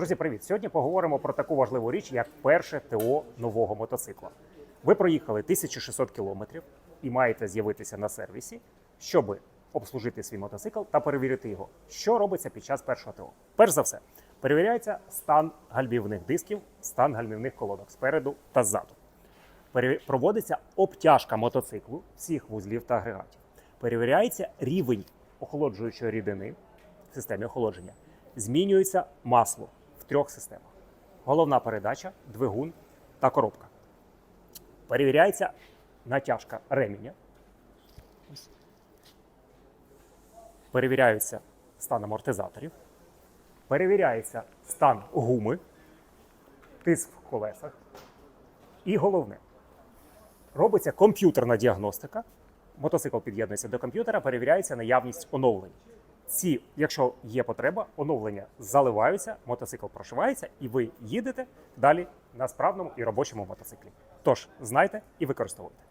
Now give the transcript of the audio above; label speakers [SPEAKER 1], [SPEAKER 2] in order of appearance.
[SPEAKER 1] Друзі, привіт! Сьогодні поговоримо про таку важливу річ, як перше ТО нового мотоцикла. Ви проїхали 1600 кілометрів і маєте з'явитися на сервісі, щоб обслужити свій мотоцикл та перевірити його. Що робиться під час першого ТО? Перш за все, перевіряється стан гальмівних дисків, стан гальмівних колодок спереду та ззаду. Проводиться обтяжка мотоциклу всіх вузлів та агрегатів. Перевіряється рівень охолоджуючої рідини в системі охолодження. Змінюється масло трьох системах: головна передача, двигун та коробка. Перевіряється натяжка ременя. Перевіряється стан амортизаторів. Перевіряється стан гуми, тиск в колесах. І головне, робиться комп'ютерна діагностика. Мотоцикл під'єднується до комп'ютера, перевіряється наявність оновлень. Ці, якщо є потреба, оновлення заливаються, мотоцикл прошивається, і ви їдете далі на справному і робочому мотоциклі. Тож знайте і використовуйте.